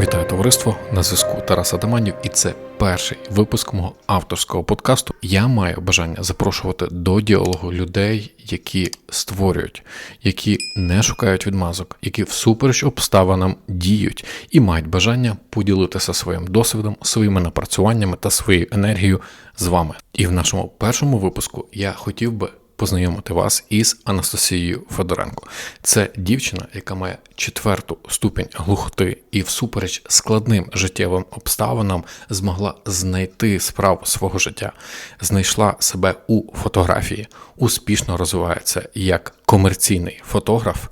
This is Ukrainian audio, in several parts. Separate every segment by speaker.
Speaker 1: Вітаю товариство на зв'язку Тарас Адаманів, і це перший випуск мого авторського подкасту. Я маю бажання запрошувати до діалогу людей, які створюють, які не шукають відмазок, які всупереч обставинам діють і мають бажання поділитися своїм досвідом, своїми напрацюваннями та своєю енергією з вами. І в нашому першому випуску я хотів би познайомити вас із Анастасією Федоренко. Це дівчина, яка має четверту ступінь глухоти і всупереч складним життєвим обставинам змогла знайти справу свого життя, знайшла себе у фотографії, успішно розвивається як комерційний фотограф.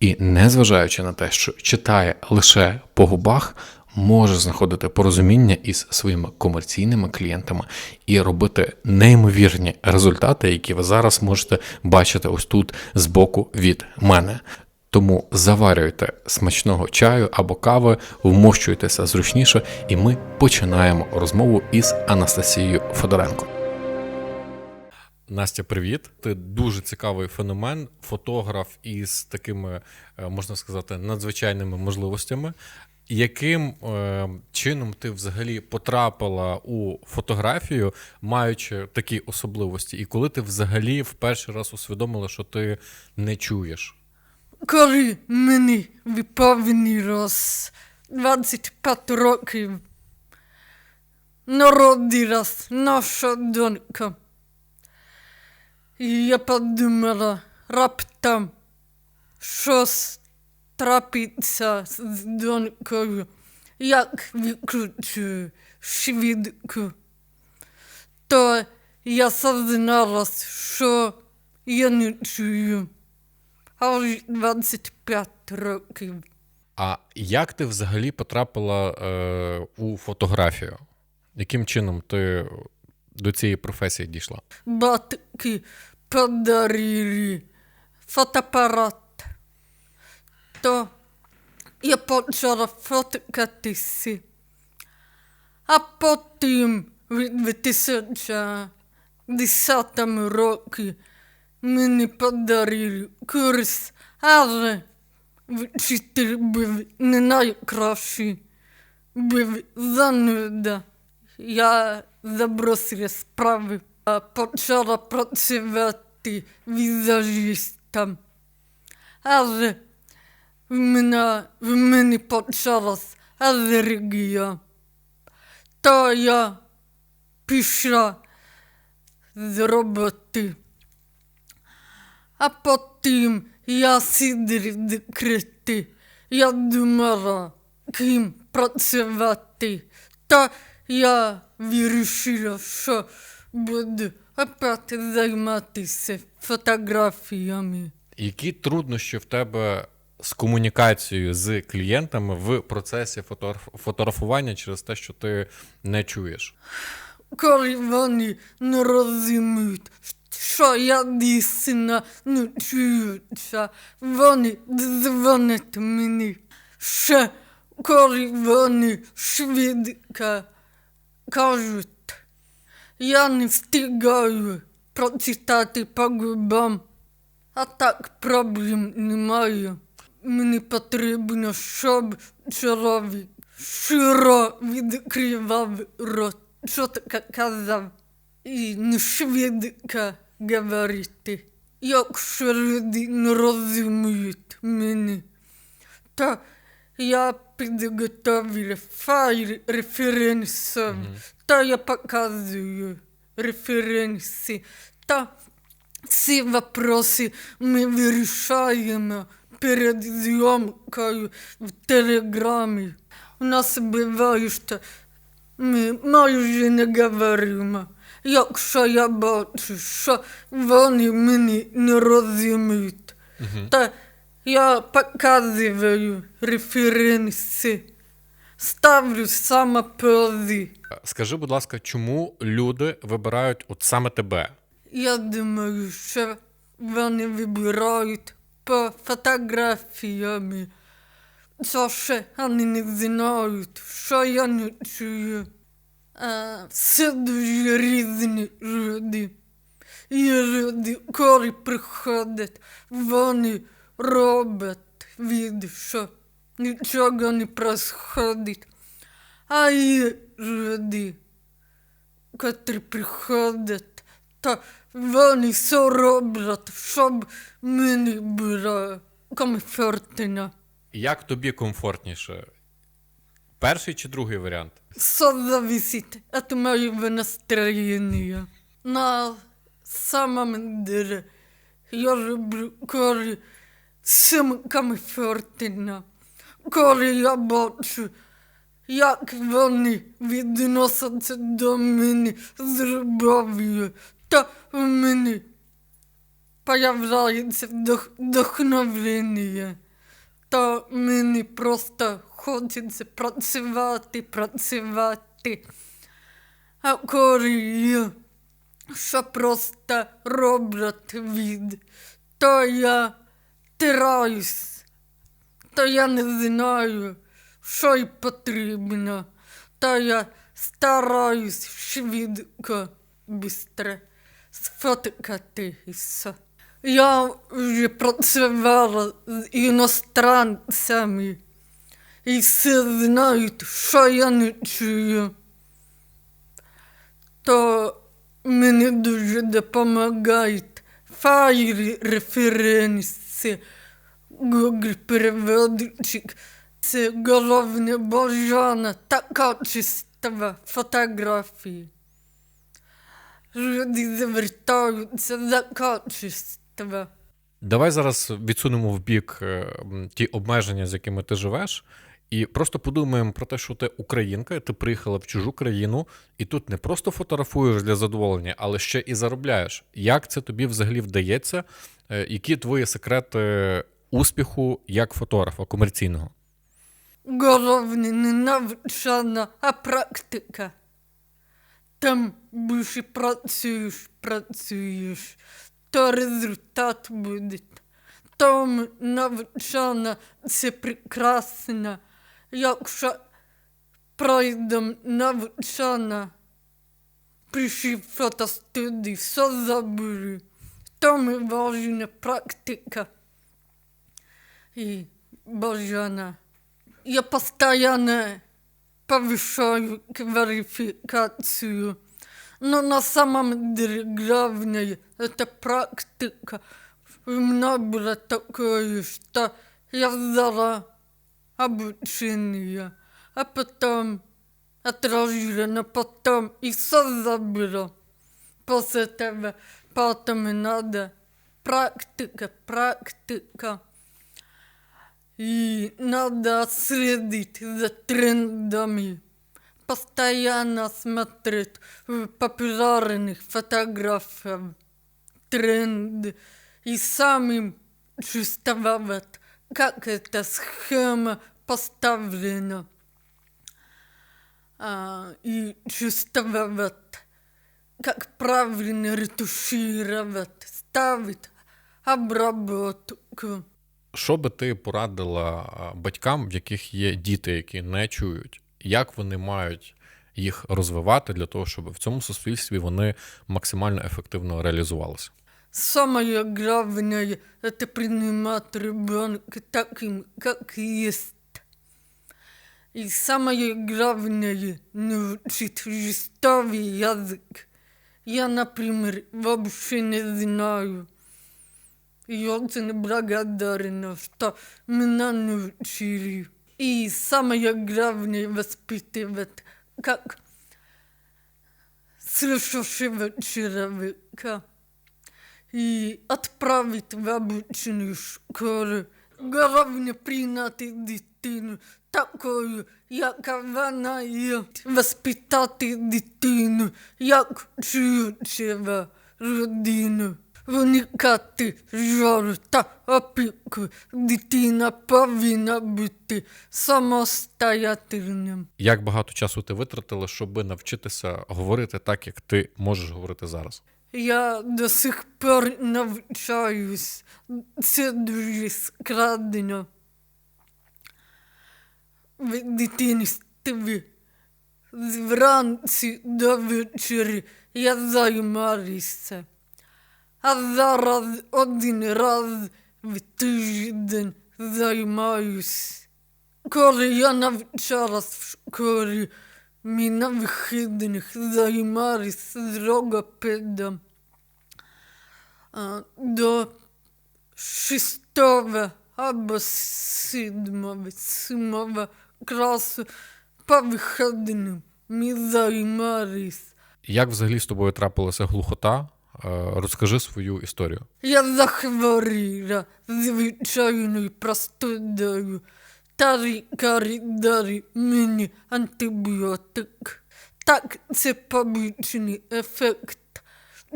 Speaker 1: І незважаючи на те, що читає лише по губах, може знаходити порозуміння із своїми комерційними клієнтами і робити неймовірні результати, які ви зараз можете бачити ось тут збоку від мене. Тому заварюйте смачного чаю або кави, вмощуйтеся зручніше, і ми починаємо розмову із Анастасією Федоренко. Настя, привіт. Ти дуже цікавий феномен, фотограф із такими, е, можна сказати, надзвичайними можливостями. Яким е, чином ти взагалі потрапила у фотографію, маючи такі особливості, і коли ти взагалі в перший раз усвідомила, що ти не чуєш?
Speaker 2: Коли мені виповнилось 25 років, народилась наша донька. І я подумала раптом, щось трапиться з донькою, як виключу швидко. То я созналась, що я не чую. Аж 25 років.
Speaker 1: А як ти взагалі потрапила е, у фотографію? Яким чином ти до цієї професії дійшла?
Speaker 2: Батьки подарили фотоапарат. То я почала фоткатися. А потім в 2010 році мені подарили курс, але вчитель був не найкращий, був зануда. Я забросила справи, а почала працювати візажистом. Але в мене, в мене почалась алергія. То я пішла з роботи. А потім я сидів в декреті. Я думала, ким працювати. Та я вирішила, що буду опять займатися фотографіями.
Speaker 1: Які труднощі в тебе з комунікацією з клієнтами в процесі фотографування через те, що ти не чуєш?
Speaker 2: коли вони не розуміють, що я дійсно не чуюся, вони дзвонять мені. Ще коли вони швидко кажуть, я не встигаю прочитати по губам, а так проблем немає. Мені потрібно, щоб чоловік широ відкривав рот, що таке казав, і не швидко говорити. Якщо люди не розуміють мене, то я підготовила файл референсів, та я показую референси, та всі вопроси ми вирішаємо перед зйомкою в телеграмі. У нас буває, що ми майже не говоримо. Якщо я бачу, що вони мені не розуміють, та я показую референси, ставлю саме пози.
Speaker 1: Скажи, будь ласка, чому люди вибирають от саме тебе?
Speaker 2: Я думаю, що вони вибирають по фотографіями. Це ще вони не знають, що я не чую. А, все дуже різні люди. Є люди, коли приходять, вони роблять від, що нічого не происходить. А є люди, котрі приходять, та вони все роблять, щоб мені було комфортно.
Speaker 1: Як тобі комфортніше? Перший чи другий варіант?
Speaker 2: Все зависит от моего настроения. На самом деле я люблю, коли всім комфортно, коли я бачу, як вони відносяться до мене з любов'ю, та в мені появляється вдох- вдохновення. Та мені просто хочеться працювати, працювати. А я що просто роблять від, то я тираюсь, то я не знаю, що й потрібно, то я стараюсь швидко, бистро сфоткати і все. Я вже працювала з іностранцями і всі знають, що я не чую. То мені дуже допомагають файли референси, Google переводчик. Це головне бажання та качество фотографії. Люди звертаються за качество.
Speaker 1: Давай зараз відсунемо в бік е, ті обмеження, з якими ти живеш, і просто подумаємо про те, що ти українка, ти приїхала в чужу країну, і тут не просто фотографуєш для задоволення, але ще і заробляєш. Як це тобі взагалі вдається? Е, Які твої секрети успіху як фотографа комерційного?
Speaker 2: Головне не навчання, а практика. Там більше працюєш, працюєш, то результат буде. Там навчання це прекрасно. Якщо пройдемо навчання, прийшли в фотостудії, все забули. Там важна практика и бажана. Я постоянно повышаю квалификацию. Но на самом деле главное это практика. У меня было такое, что я взяла обучение, а потом отложила, но потом и все забыла. После этого поэтому надо практика, практика. И надо следить за трендами. Постоянно смотреть в популярных фотографиях тренды и самим чувствовать, как эта схема поставлена. А, и чувствовать, как правильно ретушировать, ставить обработку.
Speaker 1: Що би ти порадила а, батькам, в яких є діти, які не чують, як вони мають їх розвивати для того, щоб в цьому суспільстві вони максимально ефективно реалізувалися?
Speaker 2: Самое главное – это принимать ребенка таким, как есть. И самое главное – научить жестовый язык. Я, например, вообще не знаю. И очень благодарна, что меня научили. И самое главное – воспитывать как слышащего человека и отправить в обычную школу. Головне прийняти дитину такою, яка вона є, воспитати дитину, як чуючого родину. Виникати жаль та опіку. Дитина повинна бути самостоятельним.
Speaker 1: Як багато часу ти витратила, щоб навчитися говорити так, як ти можеш говорити зараз?
Speaker 2: Я до сих пор навчаюсь. Це дуже складно. В дитинстві вранці до вечора я займаюся. Зараз один раз в тиждень займаюсь коли я навчалась в школі, ми на вихідних займалися з логопедом. До шестого або седьмого, седьмого класу по вихідним ми займались.
Speaker 1: Як взагалі з тобою трапилася глухота? Е, розкажи свою історію.
Speaker 2: Я захворіла звичайною простудою. Старий коридорі мені антибіотик. Так це побічний ефект.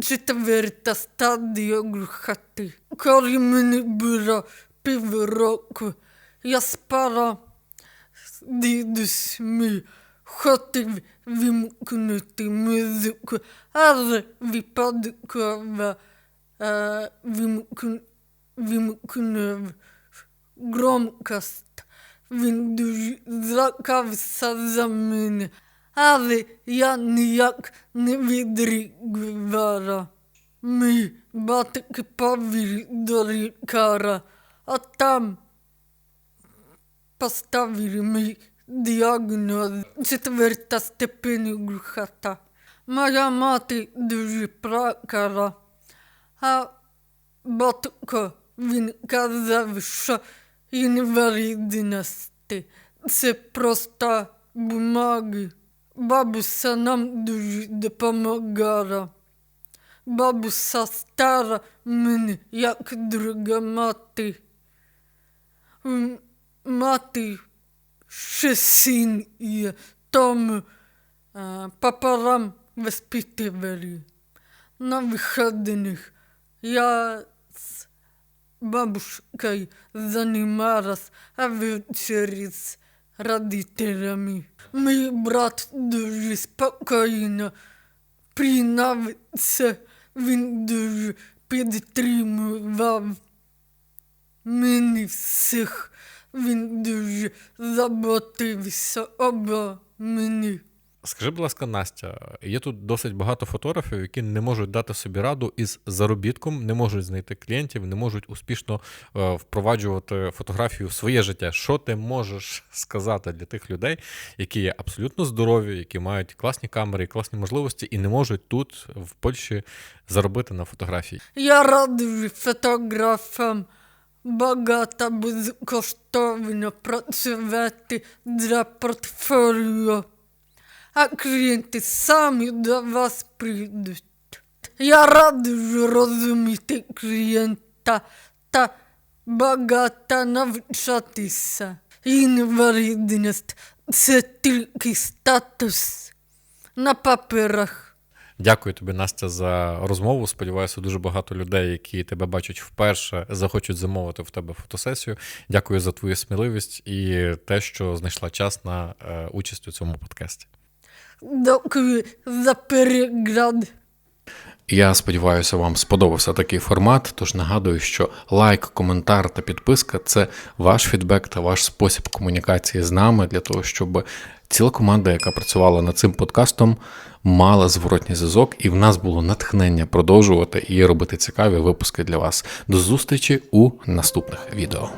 Speaker 2: Четверта стадія глухоти. Коли мені було півроку, я спала з дідусьми 70 minuter musik här vid musik Uh, vi, alltså, eh, kun, vi kunde gromkast. Vill kavsa min här Janne Jack när vi dricker My batek pavil dorikara, a tam поставили мы диагноз четвърта степен глухата. Моя мати държи пракара. А батка вин каза виша инвалидности. Се проста бумаги. Бабуся нам държи да помагара. Стара мен, як друга мати. Мати ще син є, тому а, пополам воспитывали. На выходных я с бабушкой занималась, а вечері з родителями. Мій брат дуже спокійно прийняв він дуже підтримував мені всіх. він дуже заботився обо мені.
Speaker 1: Скажи, будь ласка, Настя, є тут досить багато фотографів, які не можуть дати собі раду із заробітком, не можуть знайти клієнтів, не можуть успішно е, впроваджувати фотографію в своє життя. Що ти можеш сказати для тих людей, які є абсолютно здорові, які мають класні камери, класні можливості і не можуть тут, в Польщі, заробити на фотографії?
Speaker 2: Я радий фотографам багато безкоштовно працювати для портфоліо, а клієнти самі до вас прийдуть. Я радий розуміти клієнта та багато навчатися. Інвалідність – це тільки статус на паперах.
Speaker 1: Дякую тобі, Настя, за розмову. Сподіваюся, дуже багато людей, які тебе бачать вперше, захочуть замовити в тебе фотосесію. Дякую за твою сміливість і те, що знайшла час на е, участь у цьому подкасті.
Speaker 2: Дякую за перегляд.
Speaker 1: Я сподіваюся, вам сподобався такий формат. Тож нагадую, що лайк, коментар та підписка це ваш фідбек та ваш спосіб комунікації з нами для того, щоб ціла команда, яка працювала над цим подкастом, мала зворотній зв'язок, і в нас було натхнення продовжувати і робити цікаві випуски для вас. До зустрічі у наступних відео.